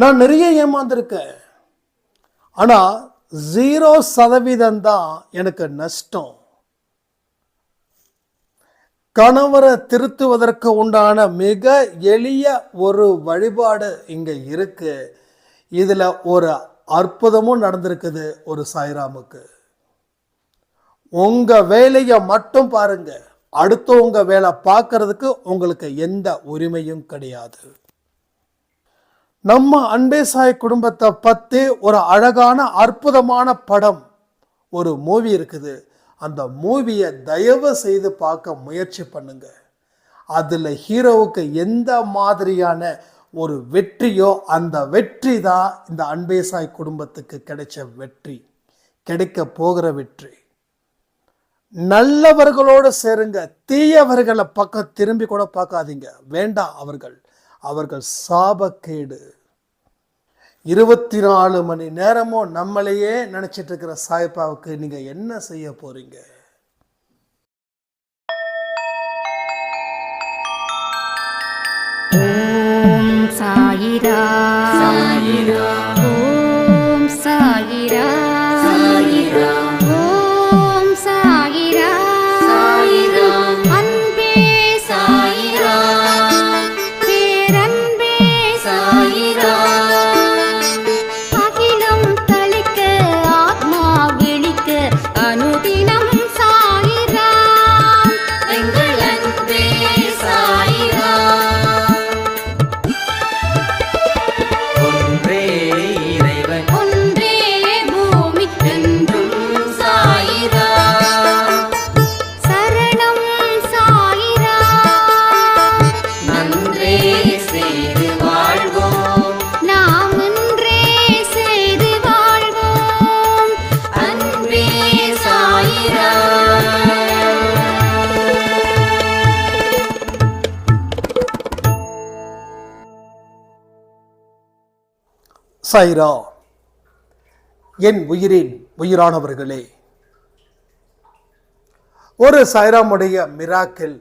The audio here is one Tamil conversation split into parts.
நான் நிறைய ஏமாந்துருக்கேன். ஆனால் ஜீரோ சதவீதம் தான் எனக்கு நஷ்டம். கணவரை திருத்துவதற்கு உண்டான மிக எளிய ஒரு வழிபாடு இங்கே இருக்கு. இதில் ஒரு அற்புதமும் நடந்திருக்குது ஒரு சாய்ராமுக்கு. உங்கள் வேலையை மட்டும் பாருங்கள் அடுத்தவங்க வேலை பார்க்கறதுக்கு உங்களுக்கு எந்த உரிமையும் கிடையாது. நம்ம அன்பே சாய் குடும்பத்தை பற்றி ஒரு அழகான அற்புதமான படம் ஒரு மூவி இருக்குது. அந்த மூவியை தயவு செய்து பார்க்க முயற்சி பண்ணுங்க. அதில் ஹீரோவுக்கு எந்த மாதிரியான ஒரு வெற்றியோ அந்த வெற்றி தான் இந்த அன்பே சாய் குடும்பத்துக்கு கிடைச்ச வெற்றி கிடைக்க போகிற வெற்றி. நல்லவர்களோடு சேருங்க தீயவர்களை பக்கம் திரும்பி கூட பார்க்காதீங்க. வேண்டாம் அவர்கள் அவர்கள் சாபக்கேடு. இருபத்தி நாலு மணி நேரமும் நம்மளையே நினைச்சிட்டு இருக்கிற சாய்பாவுக்கு நீங்க என்ன செய்ய போறீங்க? ஓம் சாயிரா. சாயிரா. ஓம் சாயிரா. சாய்ரா. என் உயிரின் உயிரானவர்களே. ஒரு சைராமுடைய மிராக்கில்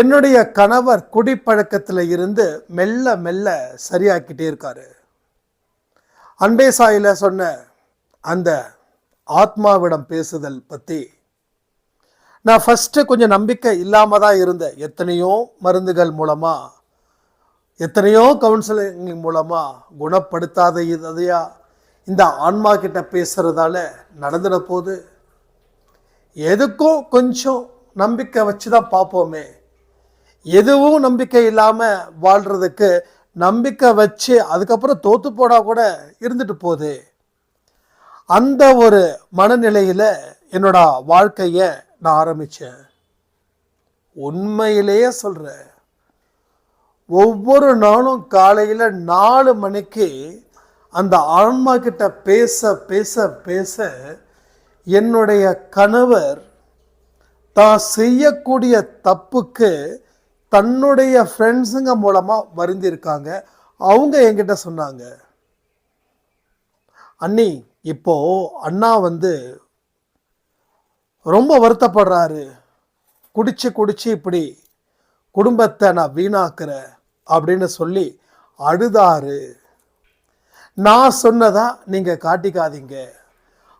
என்னுடைய கணவர் குடிப்பழக்கத்தில் இருந்து மெல்ல மெல்ல சரியாக்கிட்டே இருக்காரு. அன்பே சாயில சொன்ன அந்த ஆத்மாவிடம் பேசுதல் பற்றி நான் ஃபஸ்ட்டு கொஞ்சம் நம்பிக்கை இல்லாமல் தான் இருந்தேன். எத்தனையோ மருந்துகள் மூலமாக எத்தனையோ கவுன்சிலிங் மூலமாக குணப்படுத்தாத இதையா இந்த ஆன்மா கிட்ட பேசுகிறதால நடந்துட போகுது எதுக்கும் கொஞ்சம் நம்பிக்கை வச்சு தான் பார்ப்போமே. எதுவும் நம்பிக்கை இல்லாமல் வாழ்கிறதுக்கு நம்பிக்கை வச்சு அதுக்கப்புறம் தோத்து போடா கூட இருந்துட்டு போகுது அந்த ஒரு மனநிலையில் என்னோட வாழ்க்கையை நான் ஆரம்பித்தேன் உண்மையிலேயே சொல்கிறேன் ஒவ்வொரு நாளும் காலையில் நாலு மணிக்கு அந்த ஆன்மா கிட்ட பேச பேச பேச என்னுடைய கணவர் தான் செய்யக்கூடிய தப்புக்கு தன்னுடைய ஃப்ரெண்ட்ஸுங்க மூலமாக வருந்திருக்காங்க. அவங்க என்கிட்ட சொன்னாங்க அண்ணி இப்போ அண்ணா வந்து ரொம்ப வருத்தப்படுறாரு. குடிச்சு குடிச்சு இப்படி குடும்பத்தை நான் வீணாக்குறேன். அப்படின்னு சொல்லி அழுதாரு. நான் சொன்னதா நீங்கள் காட்டிக்காதீங்க.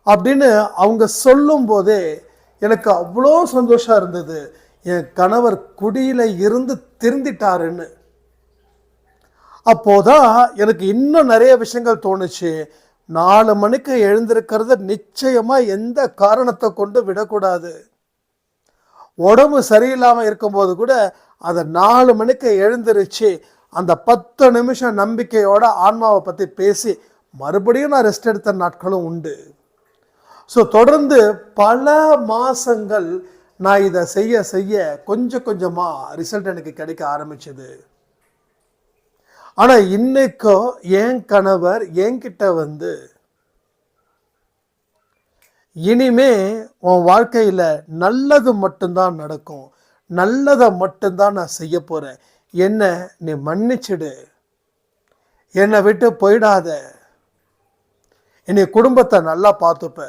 அப்படின்னு அவங்க சொல்லும்போதே எனக்கு அவ்வளோ சந்தோஷம் இருந்தது. என் கணவர் குடியில் இருந்து திருந்திட்டாருன்னு. அப்போதான் எனக்கு இன்னும் நிறைய விஷயங்கள் தோணுச்சு. நாலு மணிக்கு எழுந்திருக்கிறத நிச்சயமாக எந்த காரணத்தை கொண்டு விடக்கூடாது. உடம்பு சரியில்லாமல் இருக்கும்போது கூட அதை நாலு மணிக்கு எழுந்திருச்சு. அந்த பத்து நிமிஷம் நம்பிக்கையோட ஆன்மாவை பற்றி பேசி மறுபடியும் நான் ரெஸ்ட் எடுத்த நாட்களும் உண்டு. ஸோ தொடர்ந்து பல மாசங்கள் நான் இதை செய்ய செய்ய கொஞ்சம் கொஞ்சமாக ரிசல்ட் எனக்கு கிடைக்க ஆரம்பிச்சது. ஆனால் இன்னைக்கோ என் கணவர் என்கிட்ட வந்து இனிமே உன் வாழ்க்கையில் நல்லது மட்டும்தான் நடக்கும். நல்லதை மட்டும்தான் நான் செய்ய போகிறேன் என்ன நீ மன்னிச்சிடு. என்னை விட்டு போயிடாத. என்னை குடும்பத்தை நல்லா பார்த்துப்ப.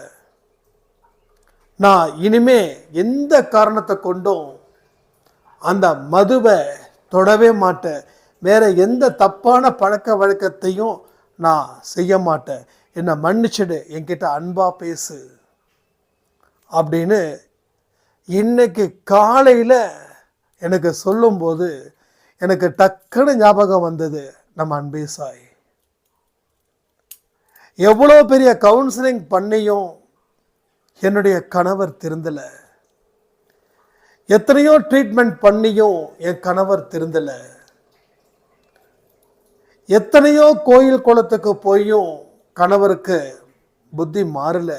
நான் இனிமே எந்த காரணத்தை கொண்டும் அந்த மதுவை தொடவே மாட்டேன். வேற எந்த தப்பான பழக்க வழக்கத்தையும் நான் செய்ய மாட்டேன். என்னை மன்னிச்சிடு. என்கிட்ட அன்பாக பேசு. அப்படின்னு இன்னைக்கு காலையில் எனக்கு சொல்லும்போது எனக்கு டக்குன்னு ஞாபகம் வந்தது நம்ம அன்பே சாய். எவ்வளோ பெரிய கவுன்சிலிங் பண்ணியும் என்னுடைய கணவர் திருந்தலை. எத்தனையோ ட்ரீட்மெண்ட் பண்ணியும் என் கணவர் திருந்தலை. எத்தனையோ கோயில் குளத்துக்கு போயும் கணவருக்கு புத்தி மாறல.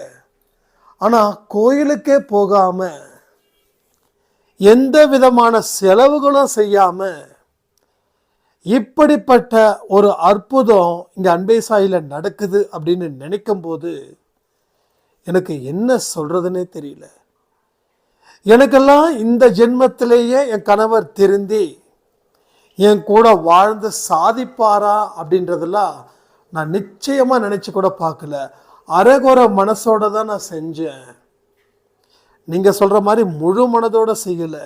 ஆனால் கோயிலுக்கே போகாமல் எந்த விதமான செலவுகளும் செய்யாமல் இப்படிப்பட்ட ஒரு அற்புதம் இங்கே அன்பே சாயில் நடக்குது அப்படின்னு நினைக்கும் போது எனக்கு என்ன சொல்கிறதுனே தெரியல. எனக்கெல்லாம் இந்த ஜென்மத்திலேயே என் கணவர் திருந்தி என் கூட வாழ்ந்து சாதிப்பாரா அப்படின்றதெல்லாம் நான் நிச்சயமாக நினச்சி கூட பார்க்கல. அரைகுற மனசோட தான் நான் செஞ்சேன். நீங்கள் சொல்கிற மாதிரி முழு மனதோடு செய்யலை.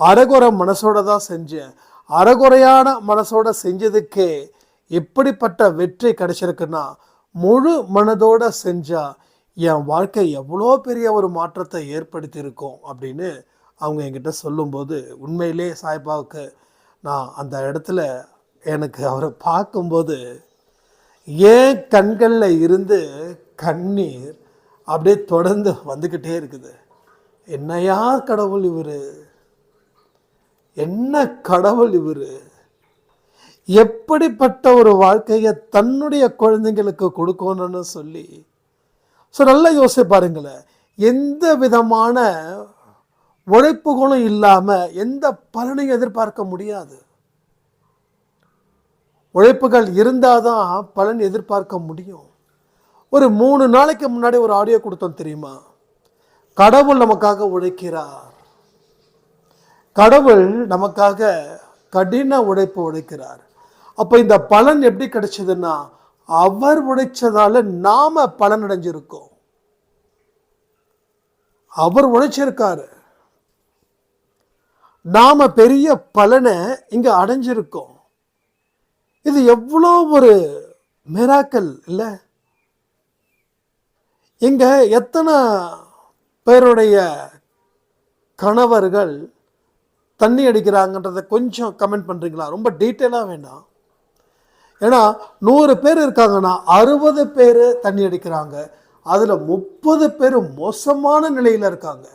அறகுறை மனசோட தான் செஞ்சேன் அறகுறையான மனசோட செஞ்சதுக்கே எப்படிப்பட்ட வெற்றி கிடைச்சிருக்குன்னா முழு மனதோட செஞ்சால் என் வாழ்க்கை எவ்வளோ பெரிய ஒரு மாற்றத்தை ஏற்படுத்தியிருக்கோம் அப்படின்னு அவங்க என்கிட்ட சொல்லும்போது உண்மையிலே சாய்பாவுக்கு நான் அந்த இடத்துல எனக்கு அவரை பார்க்கும்போது ஏன் கண்களில் இருந்து கண்ணீர் அப்படியே தொடர்ந்து வந்துக்கிட்டே இருக்குது. என்னையா கடவுள் இவர்? என்ன கடவுள் இவர்? எப்படிப்பட்ட ஒரு வாழ்க்கையை தன்னுடைய குழந்தைங்களுக்கு கொடுக்கணும்னு சொல்லி. ஸோ நல்லா யோசிச்சு பாருங்களேன். எந்த விதமான உழைப்புகளும் இல்லாமல் எந்த பலனையும் எதிர்பார்க்க முடியாது. உழைப்புகள் இருந்தால் தான் பலன் எதிர்பார்க்க முடியும். ஒரு மூணு நாளைக்கு முன்னாடி ஒரு ஆடியோ கொடுத்தோம் தெரியுமா? கடவுள் நமக்காக உழைக்கிறார். கடவுள் நமக்காக கடின உழைப்பு உழைக்கிறார். அப்போ இந்த பலன் எப்படி கிடைச்சதுன்னா அவர் உழைச்சதால நாம பலன் அடைஞ்சிருக்கோம் அவர் உழைச்சிருக்காரு. நாம பெரிய பலனை இங்க அடைஞ்சிருக்கோம். இது எவ்வளோ ஒரு மிராக்கல் இல்லை? இங்கே எத்தனை பேருடைய கணவர்கள் தண்ணி அடிக்கிறாங்கன்றதை கொஞ்சம் கமெண்ட் பண்ணுறீங்களா ரொம்ப டீட்டெயிலாக வேண்டாம். ஏன்னா நூறு பேர் இருக்காங்கன்னா அறுபது பேர் தண்ணி அடிக்கிறாங்க. அதில் முப்பது பேர் மோசமான நிலையில் இருக்காங்க.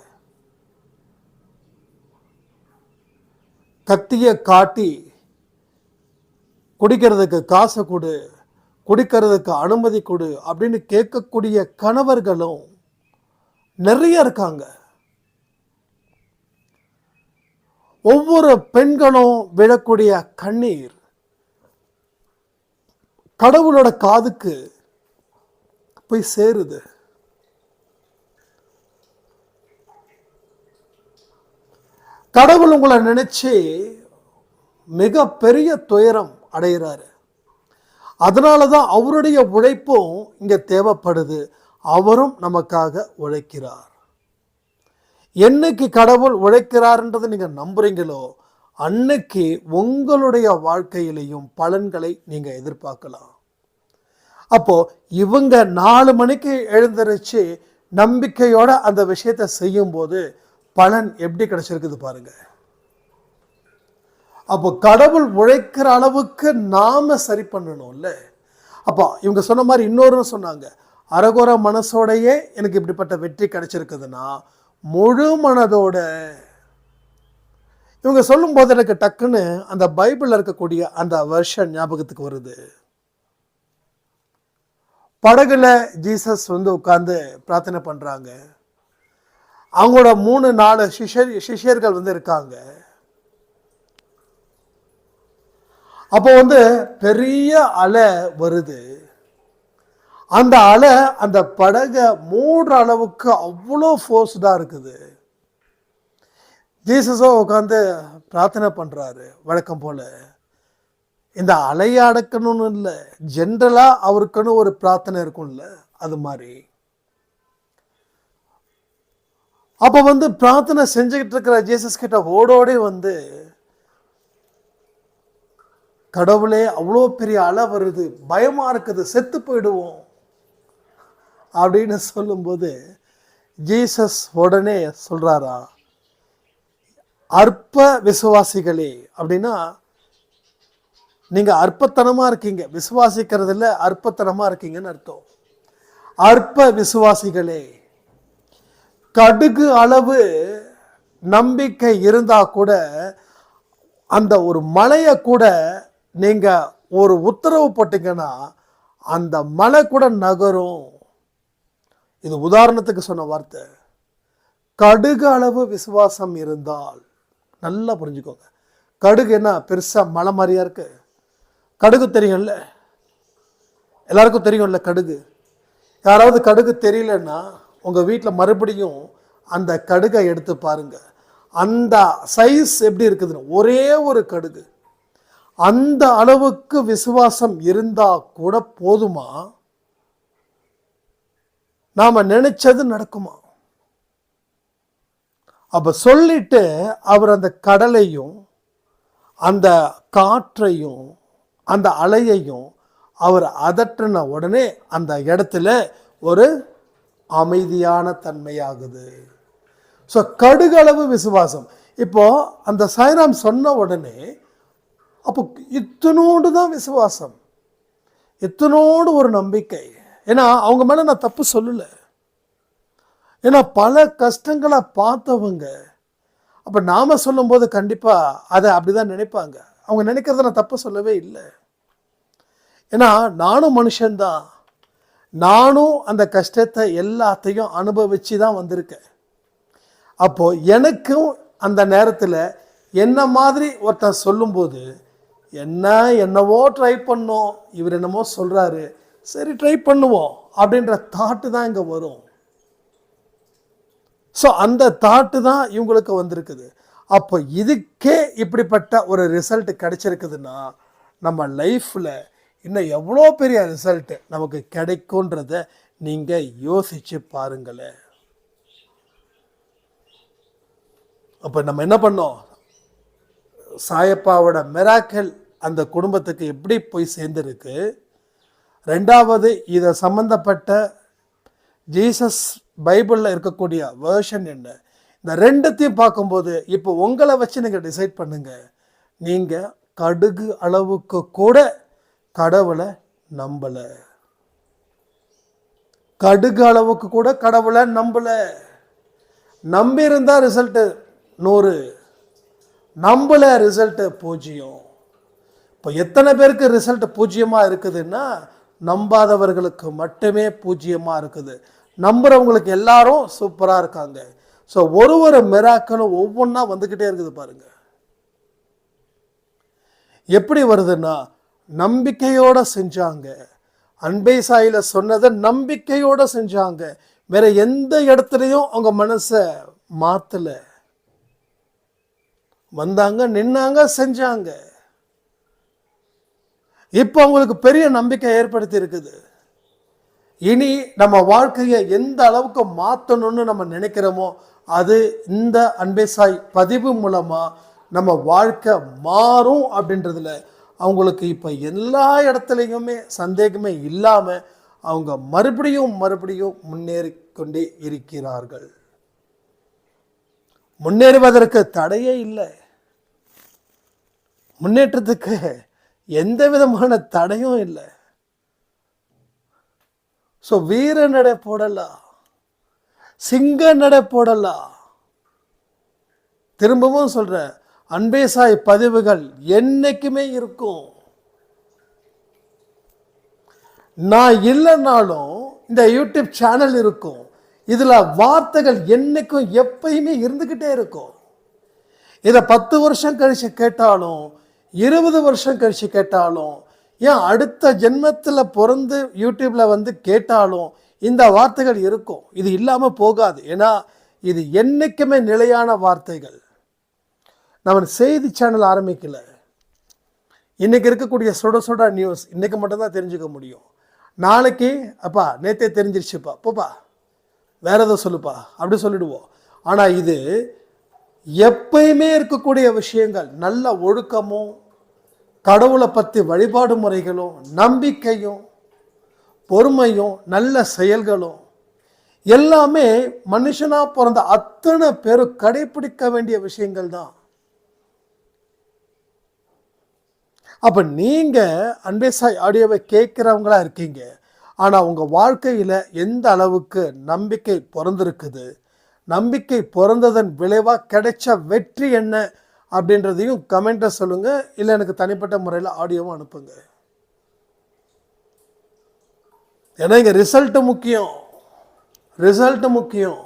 கத்தியை காட்டி குடிக்கிறதுக்கு காசை கொடு குடிக்கிறதுக்கு அனுமதி கொடு அப்படின்னு கேட்கக்கூடிய கணவர்களும் நிறைய இருக்காங்க. ஒவ்வொரு பெண்களும் விழக்கூடிய கண்ணீர் கடவுளோட காதுக்கு போய் சேருது. கடவுள் உங்களை நினைச்சு மிக பெரிய துயரம் அடைகிறாரு. அதனால தான் அவருடைய உழைப்பும் இங்கே தேவைப்படுது. அவரும் நமக்காக உழைக்கிறார். என்னைக்கு கடவுள் உழைக்கிறார்ன்றதை நீங்கள் நம்புறீங்களோ அன்னைக்கு உங்களுடைய வாழ்க்கையிலையும் பலன்களை நீங்கள் எதிர்பார்க்கலாம். அப்போ இவங்க நாலு மணிக்கு எழுந்திருச்சு நம்பிக்கையோட அந்த விஷயத்தை செய்யும்போது பலன் எப்படி கிடைச்சிருக்குது பாருங்கள் அப்போ கடவுள் உழைக்கிற அளவுக்கு நாம் சரி பண்ணணும்ல. அப்போ இவங்க சொன்ன மாதிரி இன்னொரு சொன்னாங்க அரகோர மனசோடையே எனக்கு இப்படிப்பட்ட வெற்றி கிடைச்சிருக்குதுன்னா முழு மனதோட. இவங்க சொல்லும்போது எனக்கு டக்குன்னு அந்த பைபிளில் இருக்கக்கூடிய அந்த வருஷம் ஞாபகத்துக்கு வருது. படகுல ஜீசஸ் வந்து உட்காந்து பிரார்த்தனை பண்ணுறாங்க அவங்களோட மூணு நாலு சிஷ்யர் சிஷ்யர்கள் வந்து இருக்காங்க. அப்போ வந்து பெரிய அலை வருது. அந்த அலை அந்த படகை மூடுற அளவுக்கு அவ்வளோ ஃபோர்ஸ்டாக இருக்குது. ஜீசஸோ உட்காந்து பிரார்த்தனை பண்ணுறாரு வழக்கம் போல். இந்த அலையை அடக்கணும்னு இல்லை ஜென்ரலாக அவருக்குன்னு ஒரு பிரார்த்தனை இருக்கும்ல அது மாதிரி. அப்போ வந்து பிரார்த்தனை செஞ்சுக்கிட்டு இருக்கிற ஜீசஸ் கிட்ட ஓடோடி வந்து கடவுளே அவ்வளோ பெரிய அலை வருது. பயமாக இருக்குது. செத்து போயிடுவோம். அப்படின்னு சொல்லும்போது ஜீசஸ் உடனே சொல்கிறாரா அற்ப விசுவாசிகளே அப்படின்னா நீங்கள் அற்பத்தனமாக இருக்கீங்க. விசுவாசிக்கிறதுல அற்பத்தனமாக இருக்கீங்கன்னு அர்த்தம். அற்ப விசுவாசிகளே கடுகு அளவு நம்பிக்கை இருந்தால் கூட அந்த ஒரு மலையை கூட நீங்கள் ஒரு உத்தரவு போட்டீங்கன்னா அந்த மலை கூட நகரும். இது உதாரணத்துக்கு சொன்ன வார்த்தை. கடுகு அளவு விசுவாசம் இருந்தால் நல்லா புரிஞ்சுக்கோங்க. கடுகு என்ன? பெருசாக மலை மாதிரியா இருக்கு. கடுகு தெரியும்ல. எல்லாருக்கும் தெரியும்ல கடுகு. யாராவது கடுகு தெரியலன்னா உங்கள் வீட்டில் மறுபடியும் அந்த கடுகை எடுத்து பாருங்கள் அந்த சைஸ் எப்படி இருக்குதுன்னு? ஒரே ஒரு கடுகு. அந்த அளவுக்கு விசுவாசம் இருந்தா கூட போதுமா? நாம நினைச்சது நடக்குமா? அப்ப சொல்லிட்டு அவர் அந்த கடலையும் அந்த காற்றையும் அந்த அலையையும் அவர் அதற்றின உடனே அந்த இடத்துல ஒரு அமைதியான தன்மையாகுது. ஸோ கடுகளவு விசுவாசம். இப்போ அந்த சாய்ராம் சொன்ன உடனே அப்போ இத்தனோடு தான் விசுவாசம். இத்தனோடு ஒரு நம்பிக்கை. ஏன்னா அவங்க மேலே நான் தப்பு சொல்லலை. ஏன்னா பல கஷ்டங்களை பார்த்தவங்க அப்போ நாம் சொல்லும்போது கண்டிப்பாக அதை அப்படிதான் நினைப்பாங்க. அவங்க நினைக்கிறத நான் தப்பு சொல்லவே இல்லை. ஏன்னா நானும் மனுஷன்தான். நானும் அந்த கஷ்டத்தை எல்லாத்தையும் அனுபவிச்சு தான் வந்திருக்கேன். அப்போது எனக்கும் அந்த நேரத்தில் என்ன மாதிரி ஒருத்தன் சொல்லும்போது என்ன என்னவோ ட்ரை பண்ணோம். இவர் என்னமோ சொல்கிறாரு சரி ட்ரை பண்ணுவோம். அப்படின்ற தாட்டு தான் இங்கே வரும். ஸோ அந்த தாட்டு தான் இவங்களுக்கு வந்திருக்குது. அப்போ இதுக்கே இப்படிப்பட்ட ஒரு ரிசல்ட் கிடைச்சிருக்குதுன்னா நம்ம லைஃப்பில் இன்னும் எவ்வளோ பெரிய ரிசல்ட் நமக்கு கிடைக்கும்ன்றத நீங்கள் யோசித்து பாருங்களேன். அப்போ நம்ம என்ன பண்ணோம்? சாயப்பாவோட மெராக்கல் அந்த குடும்பத்துக்கு எப்படி போய் சேர்ந்துருக்கு? ரெண்டாவது இதை சம்மந்தப்பட்ட ஜீசஸ் பைபிளில் இருக்கக்கூடிய வேர்ஷன் என்ன? இந்த ரெண்டுத்தையும் பார்க்கும்போது இப்போ உங்களை வச்சு நீங்கள் டிசைட் பண்ணுங்கள் நீங்கள் கடுகு அளவுக்கு கூட கடவுளை நம்பலை. கடுகு அளவுக்கு கூட கடவுளை நம்பலை. நம்பியிருந்தால் ரிசல்ட்டு நூறு. நம்பலை ரிசல்ட்டு பூஜ்ஜியம். இப்போ எத்தனை பேருக்கு ரிசல்ட் பூஜ்ஜியமாக இருக்குதுன்னா நம்பாதவர்களுக்கு மட்டுமே பூஜ்ஜியமாக இருக்குது. நம்புறவங்களுக்கு எல்லாரும் சூப்பராக இருக்காங்க. ஸோ ஒரு ஒரு மிராக்களும் ஒவ்வொன்றா வந்துக்கிட்டே இருக்குது பாருங்க. எப்படி வருதுன்னா நம்பிக்கையோட செஞ்சாங்க. அன்பை சாயில சொன்னதை நம்பிக்கையோட செஞ்சாங்க. வேற எந்த இடத்துலையும் அவங்க மனசை மாத்தல. வந்தாங்க நின்னாங்க செஞ்சாங்க. இப்போ அவங்களுக்கு பெரிய நம்பிக்கை ஏற்படுத்தி இருக்குது. இனி நம்ம வாழ்க்கையை எந்த அளவுக்கு மாற்றணும்னு நம்ம நினைக்கிறோமோ அது இந்த அன்பேசாய் பதிவு மூலமாக நம்ம வாழ்க்கை மாறும் அப்படின்றதுல அவங்களுக்கு இப்போ எல்லா இடத்துலையுமே சந்தேகமே இல்லாமல் அவங்க மறுபடியும் மறுபடியும் முன்னேறி கொண்டே இருக்கிறார்கள். முன்னேறுவதற்கு தடையே இல்லை. முன்னேற்றத்துக்கு எந்த விதமான தடையும் இல்லை. ஸோ வீர நடை போடலாம். சிங்க நடை போடலாம். திரும்பவும் சொல்கிறேன் அன்பேசாய் பதிவுகள் என்னைக்குமே இருக்கும். நான் இல்லைன்னாலும் இந்த யூடியூப் சேனல் இருக்கும். இதில் வார்த்தைகள் என்றைக்கும் எப்பயுமே இருந்துக்கிட்டே இருக்கும். இதை பத்து வருஷம் கழிச்சு கேட்டாலும் இருபது வருஷம் கழிச்சு கேட்டாலும் ஏன் அடுத்த ஜென்மத்தில் பிறந்து யூடியூப்பில் வந்து கேட்டாலும் இந்த வார்த்தைகள் இருக்கும். இது இல்லாமல் போகாது. ஏன்னா இது என்றைக்குமே நிலையான வார்த்தைகள். நம்ம செய்தி சேனல் ஆரம்பிக்கல. இன்றைக்கி இருக்கக்கூடிய சுட சுட நியூஸ் இன்றைக்கு மட்டும்தான் தெரிஞ்சுக்க முடியும். நாளைக்கு அப்பா நேத்தே தெரிஞ்சிருச்சுப்பா. போப்பா வேற ஏதோ சொல்லுப்பா. அப்படி சொல்லிடுவோம். ஆனால் இது எப்பயுமே இருக்கக்கூடிய விஷயங்கள் நல்ல ஒழுக்கமும் கடவுளை பற்றி வழிபாடு முறைகளும் நம்பிக்கையும் பொறுமையும் நல்ல செயல்களும் எல்லாமே மனுஷனாக பிறந்த அத்தனை பேரும் கடைபிடிக்க வேண்டிய விஷயங்கள் தான். அப்போ நீங்கள் அன்பேசாய் ஆடியோவை கேட்குறவங்களா இருக்கீங்க. ஆனால் உங்கள் வாழ்க்கையில் எந்த அளவுக்கு நம்பிக்கை பிறந்திருக்குது? நம்பிக்கை பிறந்ததன் விளைவாக கிடைச்ச வெற்றி என்ன அப்படின்றதையும் கமெண்ட்டை சொல்லுங்கள் இல்லை எனக்கு தனிப்பட்ட முறையில் ஆடியோவும் அனுப்புங்க. ஏன்னா இங்கே ரிசல்ட்டு முக்கியம். ரிசல்ட்டு முக்கியம்.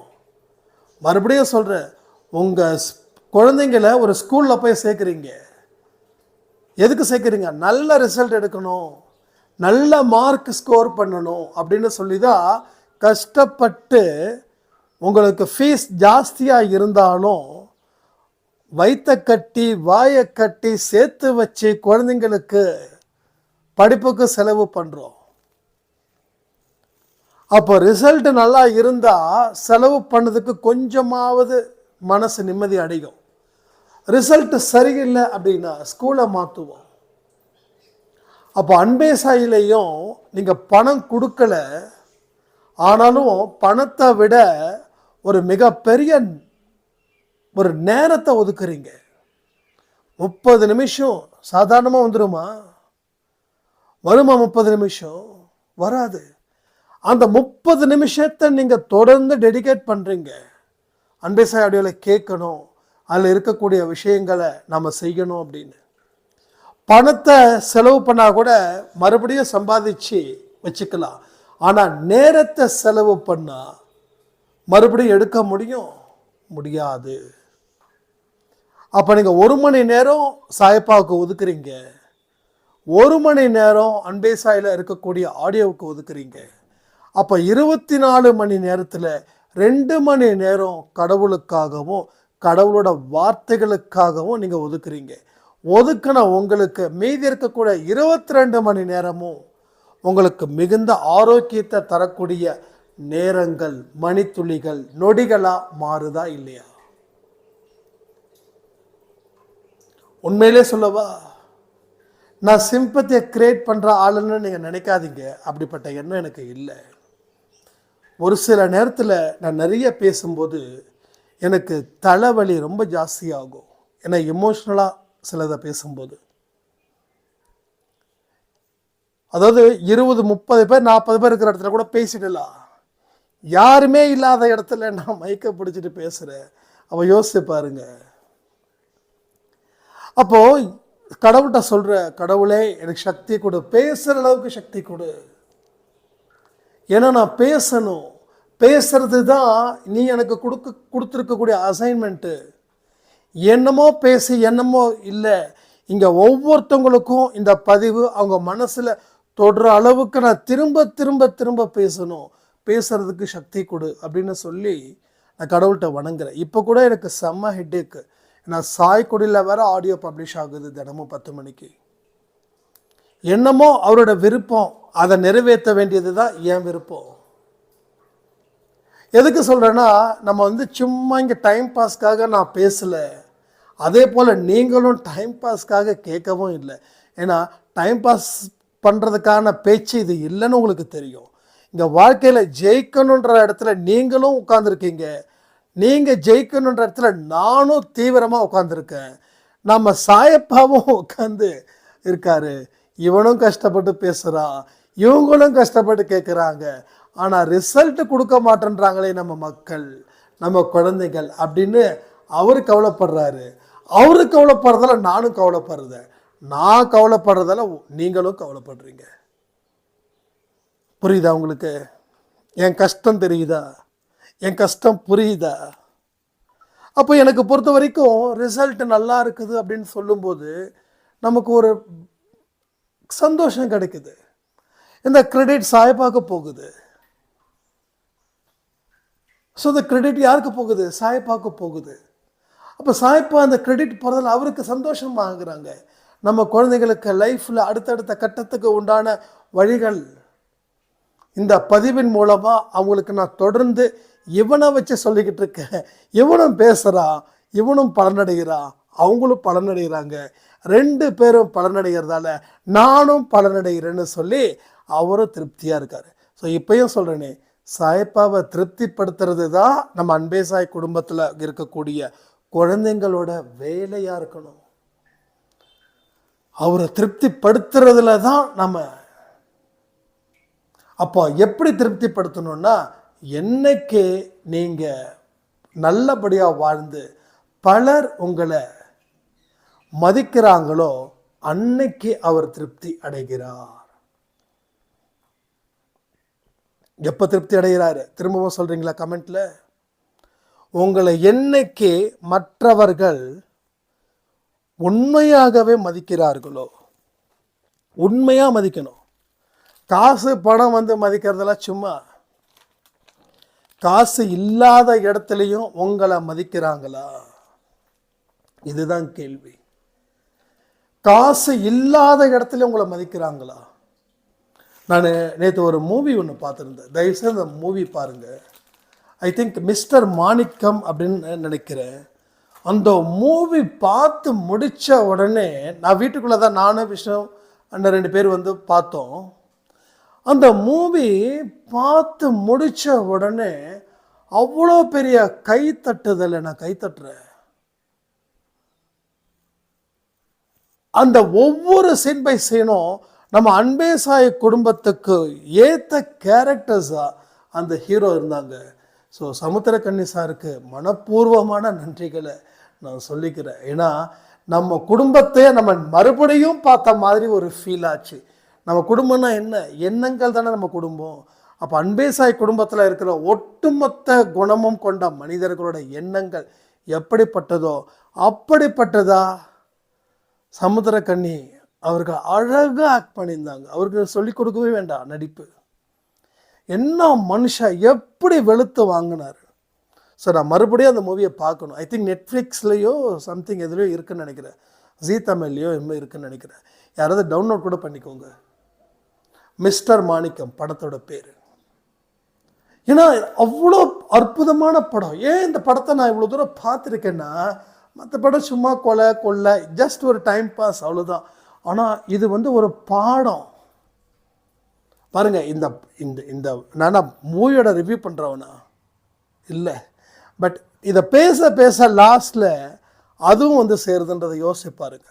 மறுபடியும் சொல்கிறேன் உங்கள் குழந்தைங்கள குழந்தைங்களை ஒரு ஸ்கூலில் போய் சேர்க்குறீங்க. எதுக்கு சேர்க்குறீங்க? நல்ல ரிசல்ட் எடுக்கணும். நல்ல மார்க் ஸ்கோர் பண்ணணும் அப்படின்னு சொல்லி தான் கஷ்டப்பட்டு உங்களுக்கு ஃபீஸ் ஜாஸ்தியாக இருந்தாலும் வயிற்ற கட்டி வாயை கட்டி சேர்த்து வச்சு குழந்தைங்களுக்கு படிப்புக்கு செலவு பண்ணுறோம் அப்போ ரிசல்ட் நல்லா இருந்தால் செலவு பண்ணதுக்கு கொஞ்சமாவது மனசு நிம்மதி அடையும். ரிசல்ட் சரியில்லை அப்படின்னா ஸ்கூலை மாற்றுவோம் அப்போ அன்பே சாயிலையும் நீங்கள் பணம் கொடுக்கல. ஆனாலும் பணத்தை விட ஒரு மிகப்பெரிய ஒரு நேரத்தை ஒதுக்குறீங்க. முப்பது நிமிஷம் சாதாரணமாக வந்துடுமா வருமா முப்பது நிமிஷம்? வராது. அந்த முப்பது நிமிஷத்தை நீங்கள் தொடர்ந்து டெடிகேட் பண்ணுறீங்க அன்பேசாய் ஆடியோவில் கேட்கணும். அதில் இருக்கக்கூடிய விஷயங்களை நம்ம செய்யணும் அப்படின்னு. பணத்தை செலவு பண்ணால் கூட மறுபடியும் சம்பாதிச்சு வச்சுக்கலாம். ஆனால் நேரத்தை செலவு பண்ணால் மறுபடியும் எடுக்க முடியும்? முடியாது. அப்போ நீங்கள் ஒரு மணி நேரம் சாயப்பாவுக்கு ஒதுக்குறீங்க. ஒரு மணி நேரம் அன்பேசாயில் இருக்கக்கூடிய ஆடியோவுக்கு ஒதுக்குறீங்க. அப்போ இருபத்தி நாலு மணி நேரத்தில் ரெண்டு மணி நேரம் கடவுளுக்காகவும் கடவுளோட வார்த்தைகளுக்காகவும் நீங்கள் ஒதுக்குறீங்க. ஒதுக்கின உங்களுக்கு மீதி இருக்கக்கூடிய இருபத்தி ரெண்டு மணி நேரமும் உங்களுக்கு மிகுந்த ஆரோக்கியத்தை தரக்கூடிய நேரங்கள் மணித்துளிகள் நொடிகளா மாறுதா இல்லையா? உண்மையிலே சொல்லவா? நான் சிம்பத்தியை கிரியேட் பண்ணுற ஆளுன்னு நீங்கள் நினைக்காதீங்க. அப்படிப்பட்ட எண்ணம் எனக்கு இல்லை. ஒரு சில நேரத்தில் நான் நிறைய பேசும்போது எனக்கு தலைவலி ரொம்ப ஜாஸ்தியாகும். ஏன்னா எமோஷ்னலாக சிலதை பேசும்போது. அதாவது இருபது முப்பது பேர் நாற்பது பேர் இருக்கிற இடத்துல கூட பேசிடலாம். யாருமே இல்லாத இடத்துல நான் மைக்கை பிடிச்சிட்டு பேசுகிறேன் அவள் யோசிச்சு பாருங்க. அப்போது கடவுள்கிட்ட சொல்கிற கடவுளே எனக்கு சக்தி கொடு. பேசுகிற அளவுக்கு சக்தி கொடு. ஏன்னா நான் பேசணும். பேசுறது தான் நீ எனக்கு கொடுக்க கொடுத்துருக்கக்கூடிய அசைன்மெண்ட்டு என்னமோ பேசி என்னமோ இல்லை. இங்கே ஒவ்வொருத்தவங்களுக்கும் இந்த பதிவு அவங்க மனசில் தொடுற அளவுக்கு நான் திரும்ப திரும்ப திரும்ப பேசணும். பேசுகிறதுக்கு சக்தி கொடு அப்படின்னு சொல்லி நான் கடவுள்கிட்ட வணங்குறேன். இப்போ கூட எனக்கு செம்ம ஹெட்டேக்கு நான் சாய்க்குடியில் வேற ஆடியோ பப்ளிஷ் ஆகுது தினமும் பத்து மணிக்கு. என்னமோ அவரோட விருப்பம் அதை நிறைவேற்ற வேண்டியது தான் என் விருப்பம். எதுக்கு சொல்கிறேன்னா நம்ம வந்து சும்மா இங்கே டைம் பாஸ்க்காக நான் பேசலை. அதே போல் நீங்களும் டைம் பாஸ்க்காக கேட்கவும் இல்லை. ஏன்னா டைம் பாஸ் பண்ணுறதுக்கான பேச்சு இது இல்லைன்னு உங்களுக்கு தெரியும். இந்த வாழ்க்கையில் ஜெயிக்கணுன்ற இடத்துல நீங்களும் உட்காந்துருக்கீங்க நீங்கள் ஜெயிக்கணுன்ற இடத்துல நானும் தீவிரமாக உட்காந்துருக்கேன் நம்ம சாயப்பாவும் உட்காந்து இருக்காரு. இவனும் கஷ்டப்பட்டு பேசுகிறான் இவங்களும் கஷ்டப்பட்டு கேட்குறாங்க ஆனால் ரிசல்ட் கொடுக்க மாட்டேன்றாங்களே நம்ம மக்கள் நம்ம குழந்தைகள் அப்படின்னு அவர் கவலைப்படுறாரு. அவரு கவலைப்படுறதால நானும் கவலைப்படுறேன். நான் கவலைப்படுறதால நீங்களும் கவலைப்படுறீங்க. புரியுதா உங்களுக்கு? என் கஷ்டம் தெரியுதா? என் கஷ்டம் புரியுதா? அப்போ எனக்கு பொறுத்த வரைக்கும் ரிசல்ட் நல்லா இருக்குது அப்படின்னு சொல்லும்போது நமக்கு ஒரு சந்தோஷம் கிடைக்குது. இந்த கிரெடிட் சாயப்பாக்க போகுது. ஸோ இந்த கிரெடிட் யாருக்கு போகுது? சாயப்பாக்கு போகுது. அப்போ சாயப்பா அந்த கிரெடிட் போகிறதுல அவருக்கு சந்தோஷமாகிறாங்க நம்ம குழந்தைங்களுக்கு லைஃப்பில் அடுத்தடுத்த கட்டத்துக்கு உண்டான வழிகள் இந்த பதிவின் மூலமாக அவங்களுக்கு நான் தொடர்ந்து இவனை வச்சு சொல்லிக்கிட்டு இருக்கேன். இவனும் பேசுகிறான் இவனும் பலனடைகிறான் அவங்களும் பலனடைகிறாங்க. ரெண்டு பேரும் பலனடைகிறதால நானும் பலனடைகிறேன்னு சொல்லி அவரும் திருப்தியாக இருக்கார். ஸோ இப்பயும் சொல்கிறேனே சாய்ப்பாவை திருப்திப்படுத்துறது தான் நம்ம அன்பே சாய் குடும்பத்தில் இருக்கக்கூடிய குழந்தைங்களோட வேலையாக இருக்கணும். அவரை திருப்திப்படுத்துறதுல தான் நம்ம அப்போ எப்படி திருப்திப்படுத்தணும்னா என்னைக்கு நீங்கள் நல்லபடியாக வாழ்ந்து பலர் உங்களை மதிக்கிறாங்களோ அன்னைக்கு அவர் திருப்தி அடைகிறார். எப்போ திருப்தி அடைகிறாரு? திரும்பவும் சொல்கிறீங்களா கமெண்டில்? உங்களை என்னைக்கு மற்றவர்கள் உண்மையாகவே மதிக்கிறார்களோ உண்மையாக மதிக்கணும். காசு பணம் வந்து மதிக்கிறதெல்லாம் சும்மா. காசு இல்லாத இடத்துலையும் உங்களை மதிக்கிறாங்களா? இதுதான் கேள்வி. காசு இல்லாத இடத்துல உங்களை மதிக்கிறாங்களா? நான் நேற்று ஒரு மூவி ஒன்று பார்த்துருந்தேன். தயவுசெய்து அந்த மூவி பாருங்கள் ஐ திங்க் மிஸ்டர் மாணிக்கம் அப்படின்னு நினைக்கிறேன். அந்த மூவி பார்த்து முடித்த உடனே நான் வீட்டுக்குள்ளே தான் நானும் விஷ்ணு அந்த ரெண்டு பேர் வந்து பார்த்தோம். அந்த மூவி பார்த்து முடித்த உடனே அவ்வளோ பெரிய கை நான் கைத்தட்டுறேன் அந்த ஒவ்வொரு சீன் பை சீனும் நம்ம அன்பே சாய் குடும்பத்துக்கு ஏற்ற கேரக்டர்ஸாக அந்த ஹீரோ இருந்தாங்க. ஸோ சமுத்திரக்கண்ணி சாருக்கு மனப்பூர்வமான நன்றிகளை நான் சொல்லிக்கிறேன். ஏன்னா நம்ம குடும்பத்தை நம்ம மறுபடியும் பார்த்த மாதிரி ஒரு ஃபீல் ஆச்சு. நம்ம குடும்பம்னா என்ன? எண்ணங்கள் தானே நம்ம குடும்பம். அப்போ அன்பே சாய் குடும்பத்தில் இருக்கிற ஒட்டுமொத்த குணமும் கொண்ட மனிதர்களோட எண்ணங்கள் எப்படிப்பட்டதோ அப்படிப்பட்டதா? சமுத்திரக்கண்ணி அவர்கள் அழகாக ஆக்ட் பண்ணியிருந்தாங்க. அவருக்கு சொல்லிக் கொடுக்கவே வேண்டாம் நடிப்பு. என்ன மனுஷன் எப்படி வெளுத்து வாங்கினார்? ஸோ நான் மறுபடியும் அந்த மூவியை பார்க்கணும். ஐ திங்க் நெட்ஃப்ளிக்ஸ்லேயோ சம்திங் எதுலேயோ இருக்குன்னு நினைக்கிறேன். ஜீ தமிழ்லையோ என்னமோ இருக்குன்னு நினைக்கிறேன். யாராவது டவுன்லோட் கூட பண்ணிக்கோங்க. மிஸ்டர் மாணிக்கம் படத்தோட பேர். ஏன்னா அவ்வளோ அற்புதமான படம். ஏன் இந்த படத்தை நான் இவ்வளோ தூரம் பார்த்துருக்கேன்னா மற்ற படம் சும்மா கொலை கொள்ளை ஜஸ்ட் ஒரு டைம் பாஸ் அவ்வளோதான். ஆனால் இது வந்து ஒரு பாடம். பாருங்க இந்த இந்த இந்த நான் மூவியோட ரிவ்யூ பண்ணுறவனா இல்லை. பட் இதை பேச பேச லாஸ்டில் அதுவும் வந்து சேருதுன்றதை யோசிப்பாருங்க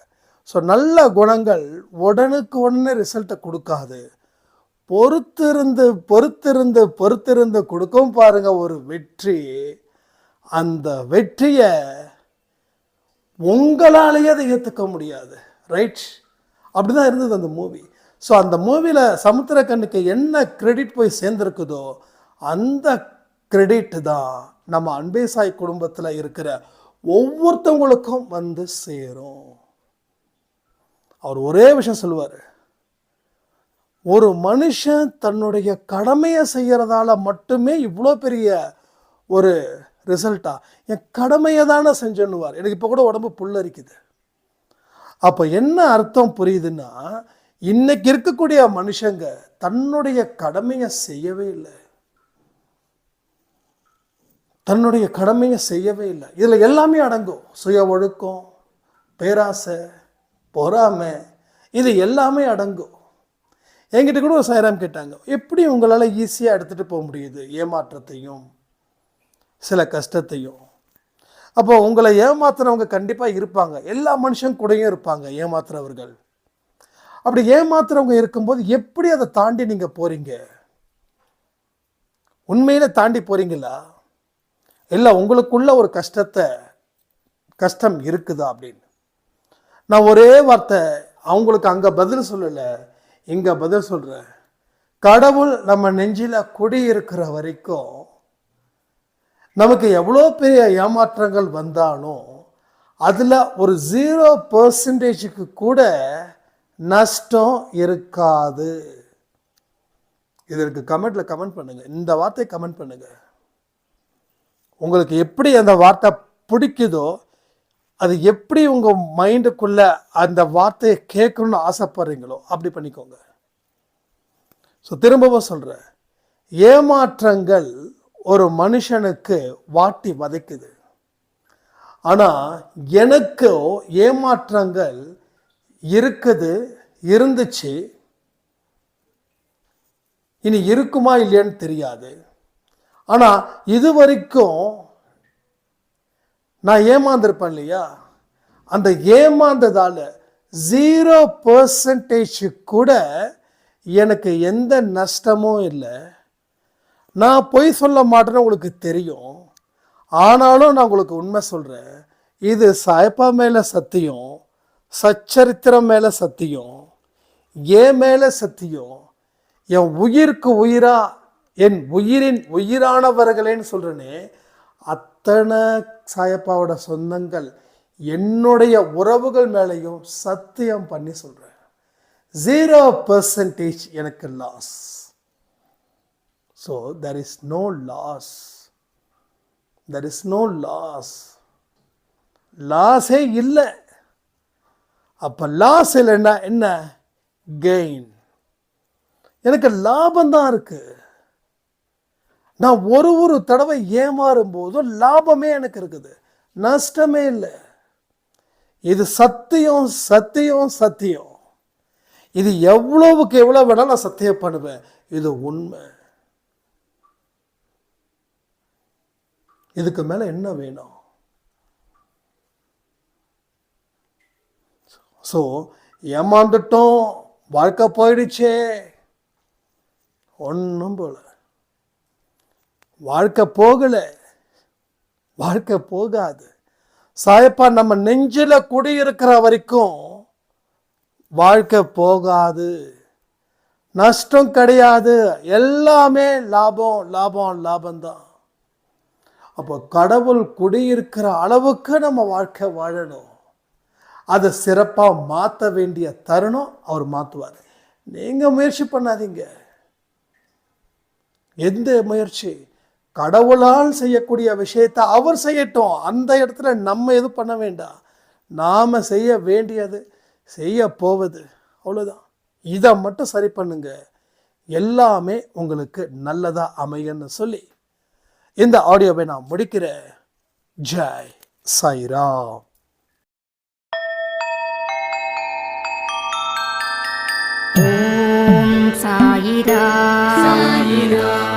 ஸோ நல்ல குணங்கள் உடனுக்கு உடனே ரிசல்ட்டை கொடுக்காது. பொறுத்திருந்து பொறுத்திருந்து பொறுத்திருந்து கொடுக்கும் பாருங்க ஒரு வெற்றி. அந்த வெற்றியை உங்களாலேயே அதை ஏற்றுக்க முடியாது. ரைட் அப்படி தான் இருந்தது அந்த மூவி ஸோ அந்த மூவியில் சமுத்திரக்கண்ணுக்கு என்ன கிரெடிட் போய் சேர்ந்துருக்குதோ அந்த கிரெடிட் தான் நம்ம அன்பே சாய் குடும்பத்தில் இருக்கிற ஒவ்வொருத்தவங்களுக்கும் வந்து சேரும். அவர் ஒரே விஷயம் சொல்லுவார். ஒரு மனுஷன் தன்னுடைய கடமையை செய்கிறதால மட்டுமே இவ்வளோ பெரிய ஒரு ரிசல்ட்டா? என் கடமையை தானே செஞ்சேன்னுவார். எனக்கு இப்போ கூட உடம்பு புல்லரிக்குது. அப்போ என்ன அர்த்தம் புரியுதுன்னா இன்னைக்கு இருக்கக்கூடிய மனுஷங்க தன்னுடைய கடமையை செய்யவே இல்லை. தன்னுடைய கடமையை செய்யவே இல்லை. இதில் எல்லாமே அடங்கும். சுய ஒழுக்கம் பேராசை பொறாமை இது எல்லாமே அடங்கும். என்கிட்ட கூட ஒரு சாயராம் கேட்டாங்க. எப்படி உங்களால் ஈஸியாக எடுத்துகிட்டு போக முடியுது? ஏமாற்றத்தையும் சில கஷ்டத்தையும். அப்போ உங்களை ஏமாத்துறவங்க கண்டிப்பாக இருப்பாங்க. எல்லா மனுஷன் கூடயும் இருப்பாங்க ஏமாத்துறவர்கள். அப்படி ஏமாத்துறவங்க இருக்கும்போது எப்படி அதை தாண்டி நீங்கள் போகிறீங்க உண்மையில தாண்டி போகிறீங்களா இல்லை உங்களுக்குள்ள ஒரு கஷ்டத்தை கஷ்டம் இருக்குதா அப்படின்னு? நான் ஒரே வார்த்தை அவங்களுக்கு அங்கே பதில் சொல்லலை. இங்கே பதில் சொல்கிறேன் கடவுள் நம்ம நெஞ்சில் குடியிருக்கிற வரைக்கும் நமக்கு எவ்வளோ பெரிய ஏமாற்றங்கள் வந்தாலும் அதில் ஒரு ஜீரோ பர்சன்டேஜுக்கு கூட நஷ்டம் இருக்காது. இதற்கு கமெண்ட்டில் கமெண்ட் பண்ணுங்கள் இந்த வார்த்தை கமெண்ட் பண்ணுங்கள் உங்களுக்கு எப்படி அந்த வார்த்தை பிடிக்குதோ அது எப்படி உங்கள் மைண்டுக்குள்ள அந்த வார்த்தையை கேட்கணும்னு ஆசைப்படுறீங்களோ அப்படி பண்ணிக்கோங்க. ஸோ திரும்பவும் சொல்கிறேன் ஏமாற்றங்கள் ஒரு மனுஷனுக்கு வாட்டி வதைக்குது. ஆனால் எனக்கோ ஏமாற்றங்கள் இருக்குது இருந்துச்சு. இனி இருக்குமா இல்லையான்னு தெரியாது. ஆனால் இது வரைக்கும் நான் ஏமாந்துருப்பேன் இல்லையா அந்த ஏமாந்ததால் ஜீரோ பர்சன்டேஜ் கூட எனக்கு எந்த நஷ்டமும் இல்லை. நான் பொய் சொல்ல மாட்டேன்னு உங்களுக்கு தெரியும். ஆனாலும் நான் உங்களுக்கு உண்மை சொல்கிறேன் இது சாயப்பா மேலே சத்தியம் சச்சரித்திரம் மேலே சத்தியம் ஏன் மேலே சத்தியம்? என் உயிருக்கு உயிரா? என் உயிரின் உயிரானவர்களேன்னு சொல்கிறேனே அத்தனை சாயப்பாவோட சொந்தங்கள் என்னுடைய உறவுகள் மேலேயும் சத்தியம் பண்ணி சொல்கிறேன் ஜீரோ பர்சன்டேஜ் எனக்கு loss so there is no loss there is no loss லாஸே இல்லை. அப்போ லாஸ் இல்லைன்னா என்ன? கெயின் எனக்கு லாபம் தான் இருக்குது நான் ஒரு ஒரு தடவை ஏமாறும் போதும் லாபமே எனக்கு இருக்குது. நஷ்டமே இல்லை. இது சத்தியம் சத்தியம் சத்தியம். இது எவ்வளவுக்கு எவ்வளவு வேணாலும் நான் சத்தியம் பண்ணுவேன். இது உண்மை. இதுக்கு மேல என்ன வேணும்? ஸோ ஏமாந்துட்டோம். வாழ்க்கை போயிடுச்சே. ஒன்றும் போல. வாழ்க்கை போகலை. வாழ்க்கை போகாது. சாயப்பா நம்ம நெஞ்சில் குடியிருக்கிற வரைக்கும் வாழ்க்கை போகாது. நஷ்டம் கிடையாது. எல்லாமே லாபம் லாபம் லாபம்தான். அப்போ கடவுள் குடியிருக்கிற அளவுக்கு நம்ம வாழ்க்கை வாழணும். அதை சிறப்பாக மாற்ற வேண்டிய தருணம் அவர் மாற்றுவார் நீங்கள் முயற்சி பண்ணாதீங்க. எந்த முயற்சி? கடவுளால் செய்யக்கூடிய விஷயத்தை அவர் செய்யட்டும். அந்த இடத்துல நம்ம எதுவும் பண்ண வேண்டாம் நாம் செய்ய வேண்டியது செய்ய போவது. அவ்வளோதான் இதை மட்டும் சரி பண்ணுங்க. எல்லாமே உங்களுக்கு நல்லதாக அமையன்னு சொல்லி இந்த ஆடியோவை நான் முடிக்கிறேன். ஜெய் சாய்ராம். ஓம் சாயிரா சாயிரா